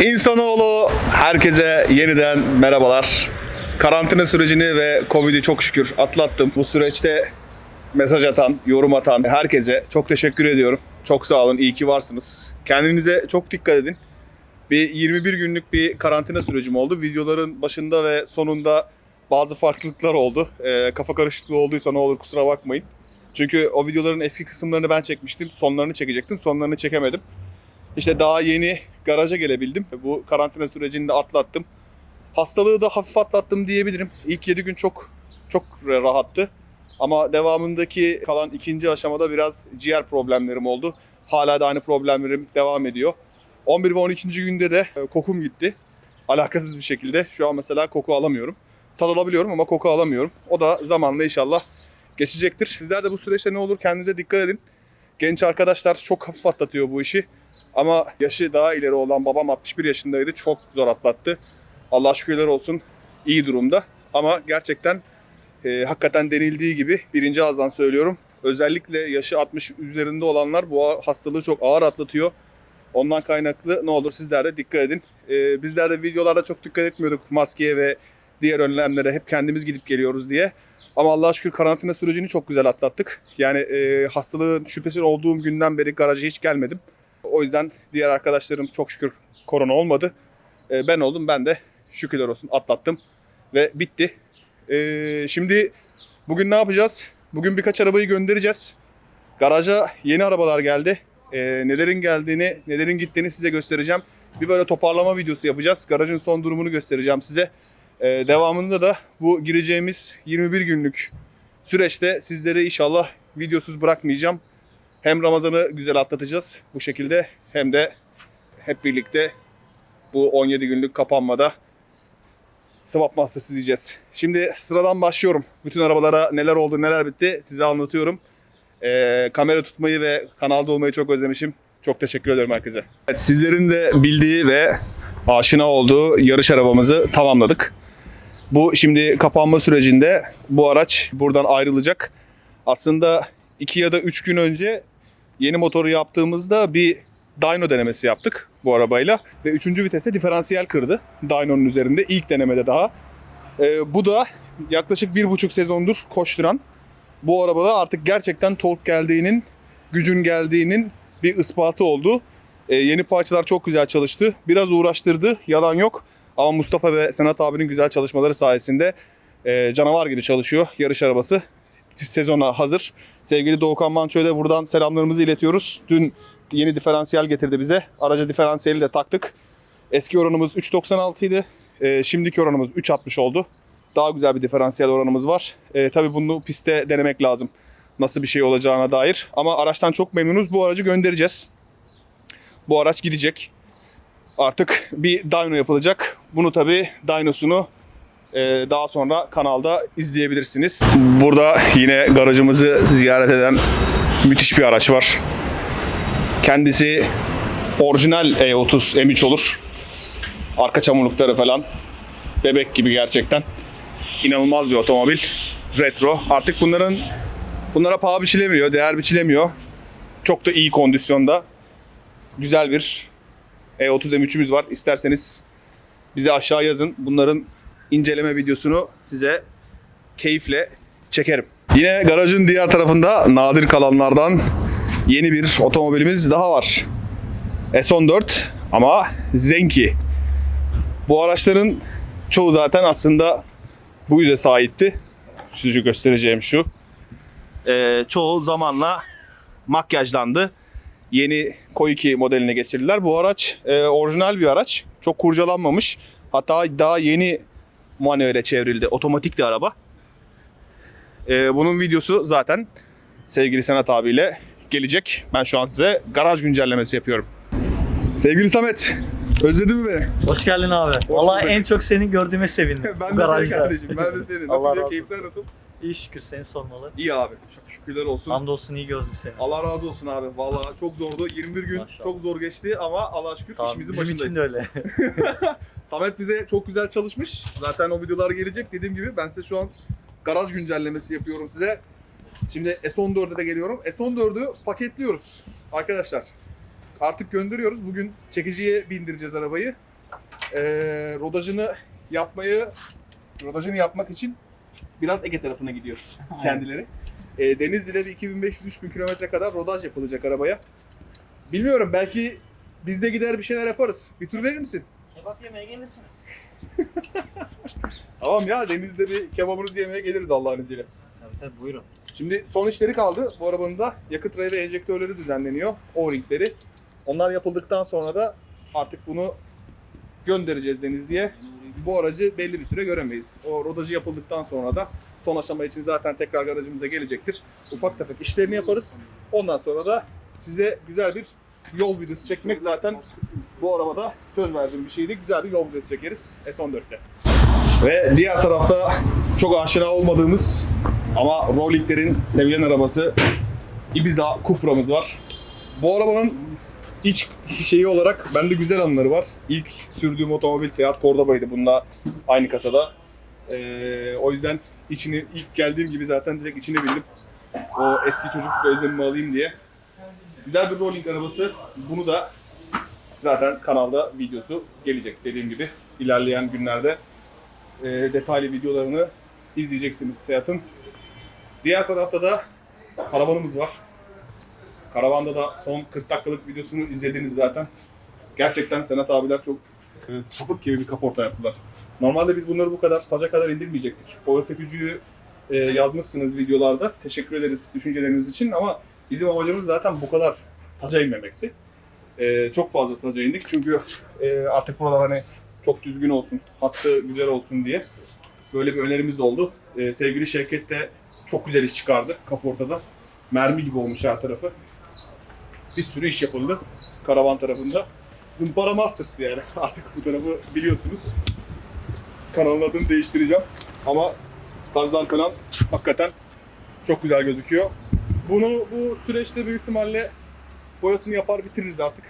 İnsanoğlu herkese yeniden merhabalar. Karantina sürecini ve Covid'i çok şükür atlattım. Bu süreçte mesaj atan, yorum atan herkese çok teşekkür ediyorum. Çok sağ olun, iyi ki varsınız. Kendinize çok dikkat edin. Bir 21 günlük bir karantina sürecim oldu. Videoların başında ve sonunda bazı farklılıklar oldu. Ee, kafa karışıklığı olduysa ne olur kusura bakmayın. Çünkü o videoların eski kısımlarını ben çekmiştim. Sonlarını çekecektim. Sonlarını çekemedim. İşte daha yeni garaja gelebildim. Bu karantina sürecini de atlattım. Hastalığı da hafif atlattım diyebilirim. İlk 7 gün çok çok rahattı. Ama devamındaki kalan ikinci aşamada biraz ciğer problemlerim oldu. Hala da aynı problemlerim devam ediyor. 11 ve 12. günde de e, kokum gitti. Alakasız bir şekilde. Şu an mesela koku alamıyorum. Tad alabiliyorum ama koku alamıyorum. O da zamanla inşallah geçecektir. Sizler de bu süreçte ne olur kendinize dikkat edin. Genç arkadaşlar çok hafif atlatıyor bu işi. Ama yaşı daha ileri olan babam 61 yaşındaydı. Çok zor atlattı. Allah şükürler olsun iyi durumda. Ama gerçekten e, hakikaten denildiği gibi birinci ağızdan söylüyorum. Özellikle yaşı 60 üzerinde olanlar bu hastalığı çok ağır atlatıyor. Ondan kaynaklı ne olur sizler de dikkat edin. E, bizler de videolarda çok dikkat etmiyorduk maskeye ve diğer önlemlere. Hep kendimiz gidip geliyoruz diye. Ama Allah'a şükür karantina sürecini çok güzel atlattık. Yani e, hastalığın şüphesi olduğum günden beri garaja hiç gelmedim. O yüzden diğer arkadaşlarım çok şükür korona olmadı. E, ben oldum ben de şükürler olsun atlattım ve bitti. E, şimdi bugün ne yapacağız? Bugün birkaç arabayı göndereceğiz. Garaja yeni arabalar geldi. E, nelerin geldiğini, nelerin gittiğini size göstereceğim. Bir böyle toparlama videosu yapacağız. Garajın son durumunu göstereceğim size. E, devamında da bu gireceğimiz 21 günlük süreçte sizleri inşallah videosuz bırakmayacağım. Hem Ramazan'ı güzel atlatacağız bu şekilde hem de hep birlikte bu 17 günlük kapanmada Swap Masters izleyeceğiz. Şimdi sıradan başlıyorum. Bütün arabalara neler oldu neler bitti size anlatıyorum. Ee, kamera tutmayı ve kanalda olmayı çok özlemişim. Çok teşekkür ederim herkese. Evet, sizlerin de bildiği ve aşina olduğu yarış arabamızı tamamladık. Bu şimdi kapanma sürecinde bu araç buradan ayrılacak. Aslında 2 ya da 3 gün önce yeni motoru yaptığımızda bir dyno denemesi yaptık bu arabayla. Ve 3. viteste diferansiyel kırdı dyno'nun üzerinde ilk denemede daha. Ee, bu da yaklaşık bir buçuk sezondur koşturan bu arabada artık gerçekten tork geldiğinin, gücün geldiğinin bir ispatı oldu. Ee, yeni parçalar çok güzel çalıştı. Biraz uğraştırdı, yalan yok. Ama Mustafa ve Senat abinin güzel çalışmaları sayesinde e, canavar gibi çalışıyor yarış arabası. Sezona hazır. Sevgili Doğukan Manço'ya da buradan selamlarımızı iletiyoruz. Dün yeni diferansiyel getirdi bize. Araca diferansiyeli de taktık. Eski oranımız 3.96 idi. E, şimdiki oranımız 3.60 oldu. Daha güzel bir diferansiyel oranımız var. E, tabii bunu pistte denemek lazım. Nasıl bir şey olacağına dair. Ama araçtan çok memnunuz. Bu aracı göndereceğiz. Bu araç gidecek. Artık bir dyno yapılacak. Bunu tabii dynosunu daha sonra kanalda izleyebilirsiniz. Burada yine garajımızı ziyaret eden müthiş bir araç var. Kendisi orijinal E30 M3 olur. Arka çamurlukları falan bebek gibi gerçekten. İnanılmaz bir otomobil. Retro. Artık bunların bunlara paha biçilemiyor, değer biçilemiyor. Çok da iyi kondisyonda. Güzel bir E30 M3'ümüz var. İsterseniz bize aşağı yazın. Bunların inceleme videosunu size keyifle çekerim. Yine garajın diğer tarafında nadir kalanlardan yeni bir otomobilimiz daha var. S14 ama Zenki. Bu araçların çoğu zaten aslında bu yüze sahipti. Size göstereceğim şu. Ee, çoğu zamanla makyajlandı. Yeni Koiki modeline geçirdiler. Bu araç e, orijinal bir araç. Çok kurcalanmamış. Hatta daha yeni manuele çevrildi. Otomatik bir araba. Ee, bunun videosu zaten sevgili Senat abiyle gelecek. Ben şu an size garaj güncellemesi yapıyorum. Sevgili Samet, özledin mi beni? Hoş geldin abi. Vallahi bulduk. en çok seni gördüğüme sevindim. ben bu de seni garajda. kardeşim, ben de seni. Allah Nasıl razı keyifler olsun. nasıl? İyi şükür seni sormalı. İyi abi, çok şükürler olsun. Hamdolsun iyi gördüm seni. Allah razı olsun abi. Vallahi çok zordu. 21 gün Maşallah. çok zor geçti ama Allah'a şükür Tamam, işimizin bizim başındayız. için de öyle. Samet bize çok güzel çalışmış. Zaten o videolar gelecek. Dediğim gibi ben size şu an garaj güncellemesi yapıyorum size. Şimdi S14'e de geliyorum. S14'ü paketliyoruz arkadaşlar. Artık gönderiyoruz. Bugün çekiciye bindireceğiz arabayı. Ee, rodajını yapmayı rodajını yapmak için biraz Ege tarafına gidiyor kendileri. Ee, Denizli'de bir 2500-3000 kilometre kadar rodaj yapılacak arabaya. Bilmiyorum belki biz de gider bir şeyler yaparız. Bir tur verir misin? Kebap yemeye gelirsiniz. Tamam ya denizde bir kebabınızı yemeye geliriz Allah'ın izniyle. Tabii tabii buyurun. Şimdi son işleri kaldı. Bu arabanın da yakıt rayı ve enjektörleri düzenleniyor. O-ringleri. Onlar yapıldıktan sonra da artık bunu göndereceğiz Denizli'ye. Bu aracı belli bir süre göremeyiz. O rodajı yapıldıktan sonra da son aşama için zaten tekrar garajımıza gelecektir. Ufak tefek işlerini yaparız. Ondan sonra da size güzel bir yol videosu çekmek zaten bu arabada söz verdiğim bir şeydi. Güzel bir yol videosu çekeriz S14'te. Ve diğer tarafta çok aşina olmadığımız ama Rolling'lerin sevilen arabası Ibiza Cupra'mız var. Bu arabanın iç şeyi olarak bende güzel anıları var. İlk sürdüğüm otomobil Seat Cordoba'ydı bununla aynı kasada. Ee, o yüzden içini ilk geldiğim gibi zaten direkt içine bindim. O eski çocuk özlemimi alayım diye. Güzel bir rolling arabası. Bunu da zaten kanalda videosu gelecek dediğim gibi. ilerleyen günlerde e, detaylı videolarını izleyeceksiniz Seat'ın. Diğer tarafta da karavanımız var. Karavanda da son 40 dakikalık videosunu izlediniz zaten. Gerçekten Senat abiler çok e, sapık gibi bir kaporta yaptılar. Normalde biz bunları bu kadar saca kadar indirmeyecektik. O öpücüğü e, yazmışsınız videolarda. Teşekkür ederiz düşünceleriniz için ama bizim amacımız zaten bu kadar saca inmemekti. E, çok fazla saca indik çünkü e, artık buralar hani çok düzgün olsun, hattı güzel olsun diye böyle bir önerimiz oldu. Ee, sevgili Şevket de çok güzel iş çıkardı kaportada. Mermi gibi olmuş her tarafı. Bir sürü iş yapıldı karavan tarafında. Zımpara Masters yani artık bu tarafı biliyorsunuz. Kanalın adını değiştireceğim ama sazlar falan hakikaten çok güzel gözüküyor. Bunu bu süreçte büyük ihtimalle boyasını yapar bitiririz artık.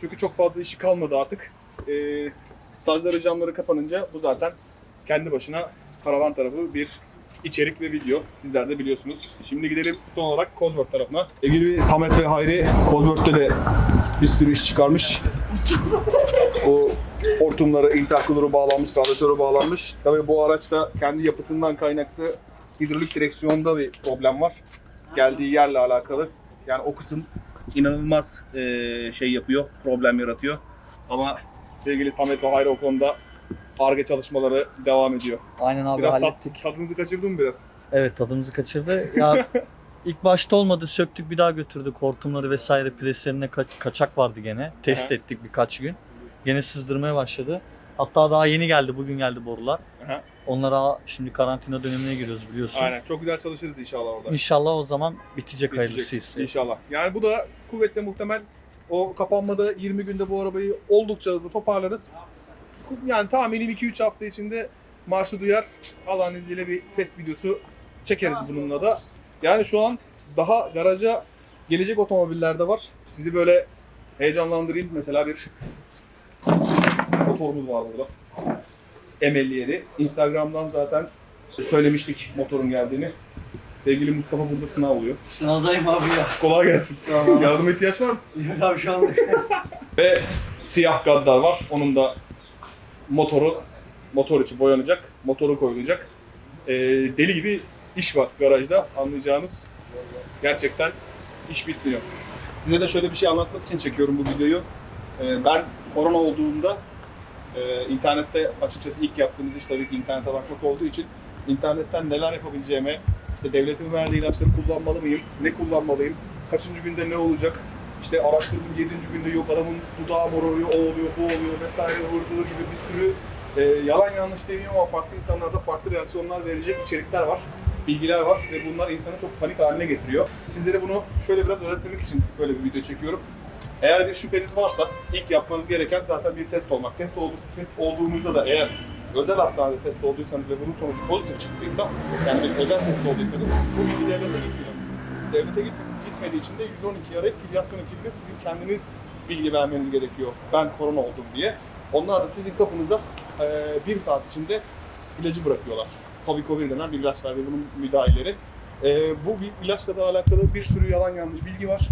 Çünkü çok fazla işi kalmadı artık. Ee, Sazları camları kapanınca bu zaten kendi başına karavan tarafı bir içerik ve video. Sizler de biliyorsunuz. Şimdi gidelim son olarak Cosworth tarafına. Sevgili Samet ve Hayri Cosworth'te de bir sürü iş çıkarmış. o hortumları, intercooler'ı bağlanmış, radyatörü bağlanmış. Tabii bu araçta kendi yapısından kaynaklı hidrolik direksiyonda bir problem var. Geldiği yerle alakalı. Yani o kısım inanılmaz eee, şey yapıyor, problem yaratıyor. Ama sevgili Samet ve Hayri o konuda ARGE çalışmaları devam ediyor. Aynen abi biraz tat- hallettik. tadınızı kaçırdın mı biraz? Evet tadımızı kaçırdı. Ya ilk başta olmadı söktük bir daha götürdük hortumları vesaire preslerine ka- kaçak vardı gene. Test Aha. ettik birkaç gün. Gene sızdırmaya başladı. Hatta daha yeni geldi bugün geldi borular. Aha. Onlara şimdi karantina dönemine giriyoruz biliyorsun. Aynen. Çok güzel çalışırız inşallah orada. İnşallah o zaman bitecek, Bitecek. hayırlısıysa. İnşallah. Yani bu da kuvvetle muhtemel o kapanmada 20 günde bu arabayı oldukça hızlı toparlarız. Yani tahminim 2-3 hafta içinde marşı duyar. Allah'ın izniyle bir test videosu çekeriz bununla da. Yani şu an daha garaja gelecek otomobiller de var. Sizi böyle heyecanlandırayım. Mesela bir motorumuz var burada. M57. Instagram'dan zaten söylemiştik motorun geldiğini. Sevgili Mustafa burada sınav oluyor. Sınavdayım abi ya. Kolay gelsin. Yardıma ihtiyaç var mı? Yok abi şu anda. Ve siyah gaddar var. Onun da motoru motor içi boyanacak. Motoru koyulacak. Ee, deli gibi iş var garajda anlayacağınız. Gerçekten iş bitmiyor. Size de şöyle bir şey anlatmak için çekiyorum bu videoyu. Ee, ben korona olduğumda e, internette açıkçası ilk yaptığımız iş tabii ki internete bakmak olduğu için internetten neler yapabileceğime, işte devletin verdiği ilaçları kullanmalı mıyım, ne kullanmalıyım, kaçıncı günde ne olacak, işte araştırdım 7. günde yok adamın dudağı morarıyor, o oluyor, bu oluyor vesaire ıvır zıvır gibi bir sürü e, yalan yanlış demeyeyim ama farklı insanlarda farklı reaksiyonlar verecek içerikler var, bilgiler var ve bunlar insanı çok panik haline getiriyor. Sizlere bunu şöyle biraz öğretmek için böyle bir video çekiyorum. Eğer bir şüpheniz varsa ilk yapmanız gereken zaten bir test olmak. Test, olduk, test olduğunuzda da eğer özel hastanede test olduysanız ve bunun sonucu pozitif çıktıysa, yani bir özel test olduysanız bu bilgi devlete gitmiyor. Devlete gitmedi- gitmediği için de 112 arayıp filyasyon ekibine sizin kendiniz bilgi vermeniz gerekiyor. Ben korona oldum diye. Onlar da sizin kapınıza eee, bir saat içinde ilacı bırakıyorlar. Favikovir denen bir ilaç var ve bunun müdahilleri. Eee, bu bir ilaçla da alakalı bir sürü yalan yanlış bilgi var.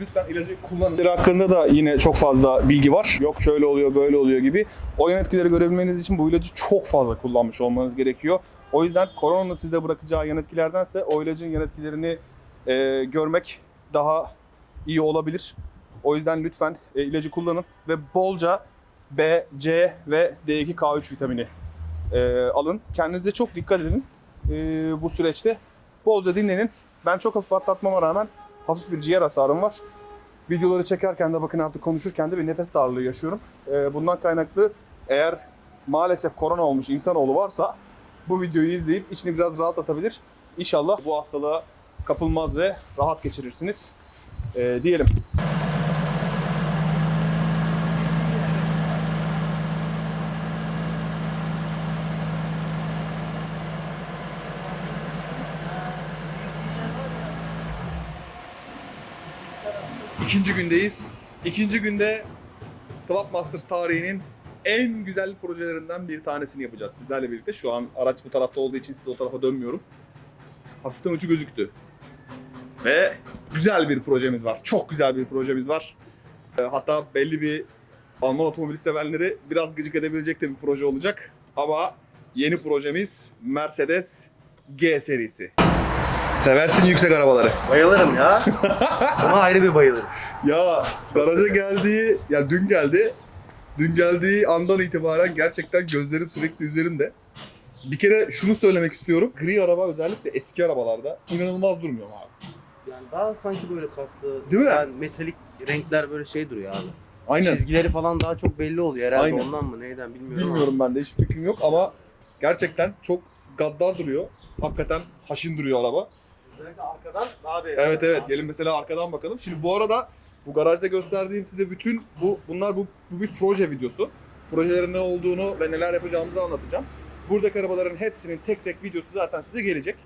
lütfen ilacı kullanın. hakkında da yine çok fazla bilgi var. Yok şöyle oluyor, böyle oluyor gibi. O yan etkileri görebilmeniz için bu ilacı çok fazla kullanmış olmanız gerekiyor. O yüzden koronanın sizde bırakacağı yan etkilerdense o ilacın yan etkilerini e, görmek daha iyi olabilir. O yüzden lütfen e, ilacı kullanın ve bolca B, C ve D2, K3 vitamini e, alın. Kendinize çok dikkat edin e, bu süreçte. Bolca dinlenin. Ben çok hafif atlatmama rağmen hafif bir ciğer hasarım var. Videoları çekerken de bakın artık konuşurken de bir nefes darlığı yaşıyorum. E, bundan kaynaklı eğer maalesef korona olmuş insanoğlu varsa bu videoyu izleyip içini biraz rahatlatabilir. İnşallah bu hastalığa kapılmaz ve rahat geçirirsiniz e, diyelim. İkinci gündeyiz. İkinci günde Swap Masters tarihinin en güzel projelerinden bir tanesini yapacağız sizlerle birlikte. Şu an araç bu tarafta olduğu için size o tarafa dönmüyorum. Hafiften ucu gözüktü. Ve güzel bir projemiz var. Çok güzel bir projemiz var. E, Hatta belli bir Alman otomobili sevenleri biraz gıcık edebilecek de bir proje olacak. Ama yeni projemiz Mercedes G serisi. Seversin yüksek arabaları. Bayılırım ya. Buna ayrı bir bayılırız. Ya garaja geldiği, ya dün geldi. Dün geldiği andan itibaren gerçekten gözlerim sürekli üzerimde. Bir kere şunu söylemek istiyorum. Gri araba özellikle eski arabalarda inanılmaz durmuyor abi. Yani daha sanki böyle kaslı. Değil mi? Yani metalik renkler böyle şey duruyor abi. Aynen. Çizgileri falan daha çok belli oluyor herhalde Aynen. ondan mı neyden bilmiyorum. Bilmiyorum ben de hiç fikrim yok ama gerçekten çok gaddar duruyor. Hakikaten haşin duruyor araba. Özellikle arkadan daha belli. Evet evet gelin mesela arkadan bakalım. Şimdi bu arada bu garajda gösterdiğim size bütün bu bunlar bu, bu bir proje videosu. Projelerin ne olduğunu ve neler yapacağımızı anlatacağım. Buradaki arabaların hepsinin tek tek videosu zaten size gelecek.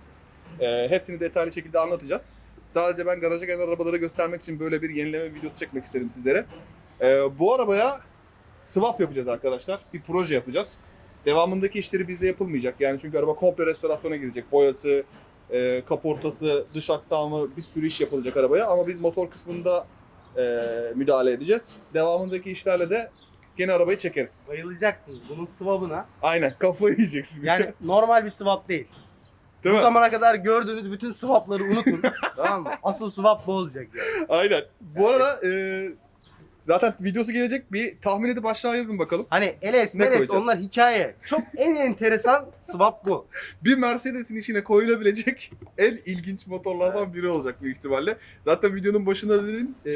Ee, hepsini detaylı şekilde anlatacağız. Sadece ben garaja gelen arabaları göstermek için böyle bir yenileme videosu çekmek istedim sizlere. Ee, bu arabaya swap yapacağız arkadaşlar. Bir proje yapacağız. Devamındaki işleri bizde yapılmayacak. Yani çünkü araba komple restorasyona girecek. Boyası, e, kaportası, dış aksamı bir sürü iş yapılacak arabaya ama biz motor kısmında e, müdahale edeceğiz. Devamındaki işlerle de gene arabayı çekeriz. Bayılacaksınız bunun swap'ına. Aynen kafayı yiyeceksiniz. Yani normal bir swap değil. Değil Bu mi? zamana kadar gördüğünüz bütün swap'ları unutun. tamam mı? Asıl swap bu olacak yani. Aynen. Bu arada e, zaten videosu gelecek. Bir tahmin edip aşağı yazın bakalım. Hani LS, Ne koyacağız? onlar hikaye. Çok en enteresan swap bu. Bir Mercedes'in içine koyulabilecek en ilginç motorlardan biri olacak büyük ihtimalle. Zaten videonun başında dedim e,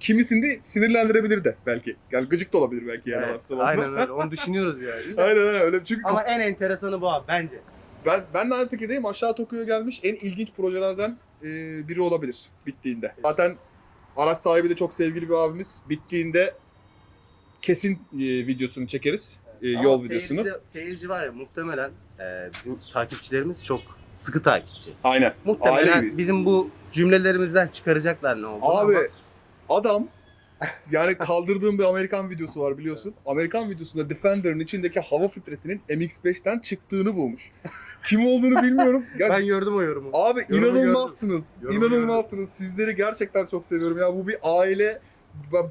kimisini de sinirlendirebilir de belki. Yani gıcık da olabilir belki yani. Evet, adam aynen öyle. Onu düşünüyoruz yani. Aynen aynen öyle. Çünkü Ama en enteresanı bu abi bence. Ben ben de aynı fikirdeyim. Aşağı Tokyo'ya gelmiş en ilginç projelerden e, biri olabilir bittiğinde. Zaten araç sahibi de çok sevgili bir abimiz. Bittiğinde kesin e, videosunu çekeriz. E, Ama yol videosunu. Seyirci, seyirci var ya muhtemelen e, bizim takipçilerimiz çok sıkı takipçi. Aynen. Muhtemelen Aileyiz. bizim bu cümlelerimizden çıkaracaklar ne olduğunu Abi ama adam yani kaldırdığım bir Amerikan videosu var biliyorsun. Amerikan videosunda Defender'ın içindeki hava filtresinin MX-5'ten çıktığını bulmuş. Kim olduğunu bilmiyorum. Ya, ben gördüm o yorumu. Abi Yorumu inanılmazsınız. gördüm. Yorumu inanılmazsınız. Sizleri gerçekten çok seviyorum ya. Bu bir aile.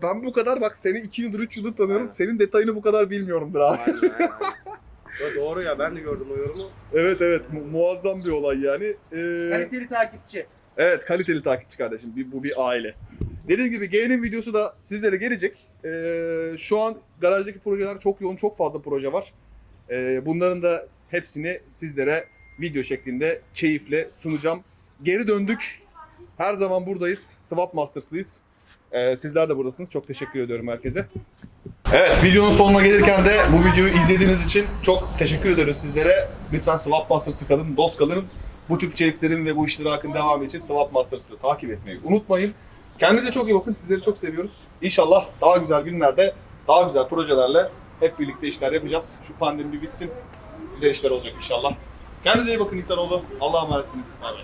Ben- bu kadar bak seni 2 yıldır 3 yıldır tanıyorum. Aynen. Senin detayını bu kadar bilmiyorumdur abi. Aynen, aynen, Doğru ya ben de gördüm o yorumu. Evet evet mu- muazzam bir olay yani. Ee, Kaliteli takipçi. evet kaliteli takipçi kardeşim. Bir, bu bir aile. Dediğim gibi G'nin videosu da sizlere gelecek. Ee, şu an garajdaki projeler çok yoğun, çok fazla proje var. Ee, bunların da hepsini sizlere video şeklinde keyifle sunacağım. Geri döndük. Her zaman buradayız. Swap Masters'lıyız. Ee, sizler de buradasınız. Çok teşekkür ediyorum herkese. Evet videonun sonuna gelirken de bu videoyu izlediğiniz için çok teşekkür ediyoruz sizlere. Lütfen Swap Masters'ı kalın, dost kalın. Bu tip içeriklerin ve bu iştirakın devamı için Swap Masters'ı takip etmeyi unutmayın. Kendinize çok iyi bakın. Sizleri çok seviyoruz. İnşallah daha güzel günlerde, daha güzel projelerle hep birlikte işler yapacağız. Şu pandemi bir bitsin. Güzel işler olacak inşallah. Kendinize iyi bakın insanoğlu. Allah'a emanetsiniz. Bay bay.